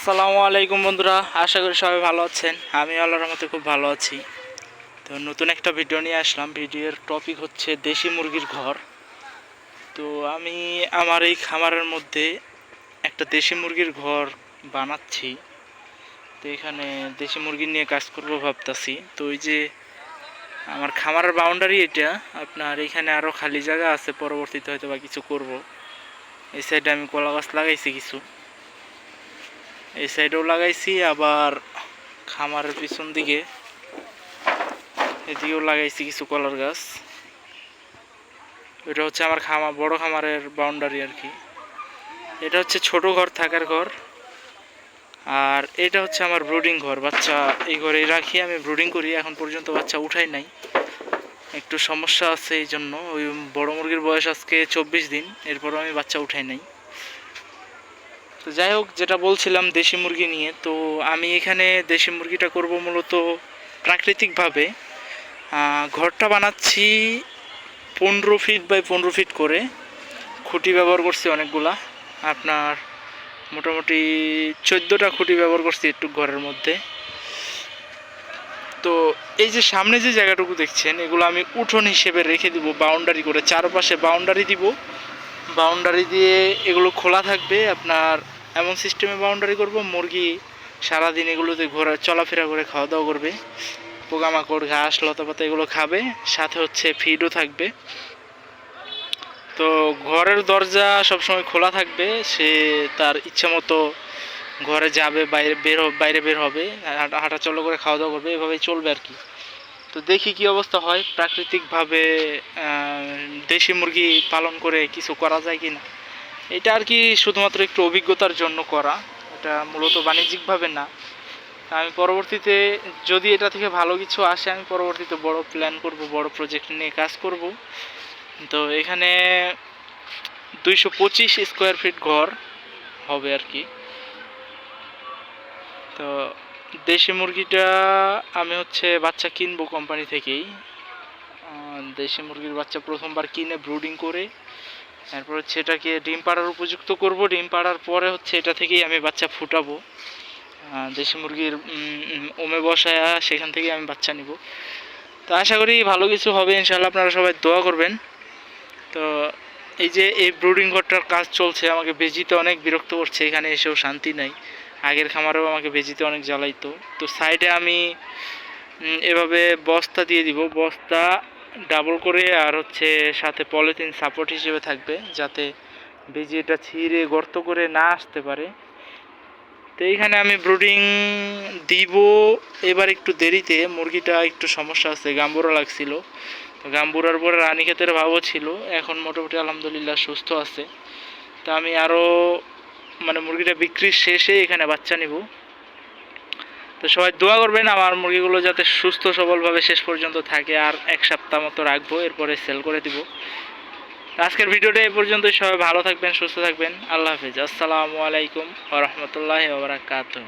আসসালামু আলাইকুম বন্ধুরা, আশা করি সবাই ভালো আছেন। আমি আল্লাহর মতো খুব ভালো আছি। তো নতুন একটা ভিডিও নিয়ে আসলাম। ভিডিওর টপিক হচ্ছে দেশি মুরগির ঘর। তো আমি আমার এই খামারের মধ্যে একটা দেশি মুরগির ঘর বানাচ্ছি। তো এখানে দেশি মুরগি নিয়ে কাজ করব ভাবতাছি। তো ওই যে আমার খামারের বাউন্ডারি এটা, আপনার এখানে আরও খালি জায়গা আছে, পরবর্তীতে হয়তো বা কিছু করব। এই সাইডে আমি কলা গাছ লাগাইছি কিছু। এই সাইডেও লাগাইছি, আবার খামারের পিছন দিকে এদিকেও লাগাইছি কিছু কলার গাছ। এটা হচ্ছে আমার খামার বড় খামারের বাউন্ডারি আর কি। এটা হচ্ছে ছোট ঘর, থাকার ঘর। আর এটা হচ্ছে আমার ব্রুডিং ঘর। বাচ্চা এই ঘরে রাখি, আমি ব্রুডিং করি। এখন পর্যন্ত বাচ্চা উঠাই নাই। একটু সমস্যা আছে এই জন্য ওই বড় মুরগির বয়স আজকে চব্বিশ দিন। এরপরও আমি বাচ্চা উঠাই নাই। তো যাই হোক, যেটা বলছিলাম দেশি মুরগি নিয়ে, তো আমি এখানে দেশি মুরগিটা করব মূলত প্রাকৃতিকভাবে। ঘরটা বানাচ্ছি পনেরো ফিট বাই পনেরো ফিট করে। খুঁটি ব্যবহার করছি অনেকগুলা। আপনার মোটামুটি চোদ্দোটা খুঁটি ব্যবহার করছি একটু ঘরের মধ্যে। তো এই যে সামনে যে জায়গাটুকু দেখছেন, এগুলো আমি উঠোন হিসেবে রেখে দিব বাউন্ডারি করে। চারপাশে বাউন্ডারি দিব। বাউন্ডারি দিয়ে এগুলো খোলা থাকবে, আপনার এমন সিস্টেমে বাউন্ডারি করব, মুরগি সারাদিন এগুলোতে ঘোরা, চলাফেরা করে খাওয়া দাওয়া করবে, পোকামাকড়, ঘাস, লতাপাতা এগুলো খাবে, সাথে হচ্ছে ফিডও থাকবে। তো ঘরের দরজা সবসময় খোলা থাকবে, সে তার ইচ্ছা মতো ঘরে যাবে, বাইরে বের বাইরে বের হবে হাঁটা চলো করে খাওয়া দাওয়া করবে, এভাবেই চলবে আর কি। তো দেখি কি অবস্থা হয়। প্রাকৃতিকভাবে দেশি মুরগি পালন করে কিছু করা যায় কি না? এটা আর কি শুধুমাত্র একটু অভিজ্ঞতার জন্য করা। এটা মূলত বাণিজ্যিকভাবে না। আমি পরবর্তীতে, যদি এটা থেকে ভালো কিছু আসে, আমি পরবর্তীতে বড় প্ল্যান করব, বড় প্রজেক্ট নিয়ে কাজ করব। তো এখানে দুইশো পঁচিশ স্কোয়ার ফিট ঘর হবে আর কি। তো দেশি মুরগিটা আমি হচ্ছে বাচ্চা কিনবো কোম্পানি থেকেই। দেশি মুরগির বাচ্চা প্রথমবার কিনে ব্রুডিং করে, তারপর হচ্ছে এটাকে ডিম পাড়ার উপযুক্ত করব। ডিম পাড়ার পরে হচ্ছে এটা থেকেই আমি বাচ্চা ফুটাবো। দেশি মুরগির ওমে বসায়া সেখান থেকে আমি বাচ্চা নিব। তো আশা করি ভালো কিছু হবে ইনশাল্লাহ আপনারা সবাই দোয়া করবেন। তো এই যে এই ব্রুডিং ঘরটার কাজ চলছে, আমাকে বেজিতে অনেক বিরক্ত করছে, এখানে এসেও শান্তি নাই। আগের খামারেও আমাকে বেজিতে অনেক জ্বালাইতো। তো সাইডে আমি এভাবে বস্তা দিয়ে দিব। বস্তা ডাবল করে আর হচ্ছে সাথে পলিথিন সাপোর্ট হিসেবে থাকবে যাতে বেজি এটা ছিঁড়ে, গর্ত করে না আসতে পারে। তো এইখানে আমি ব্রুডিং দিব। এবার একটু দেরিতে মুরগিটা একটু সমস্যা আছে গাম্বুরা লাগছিল। তো গাম্বুরার পরে রানীক্ষেতের ভাবও ছিল। এখন মোটামুটি আলহামদুলিল্লাহ সুস্থ আছে। তো আমি আরও মানে মুরগিটা বিক্রির শেষে এখানে বাচ্চা নিব। তো সবাই দোয়া করবেন, আমার মুরগিগুলো যাতে সুস্থ সবলভাবে শেষ পর্যন্ত থাকে আর এক সপ্তাহ মতো রাখব, এরপরে সেল করে দিব। আজকের ভিডিওটা এ পর্যন্ত সবাই ভালো থাকবেন, সুস্থ থাকবেন। আল্লাহ হাফিজ। আসসালামু আলাইকুম ওরহমতুল্লাহ ওবরাকাতুহ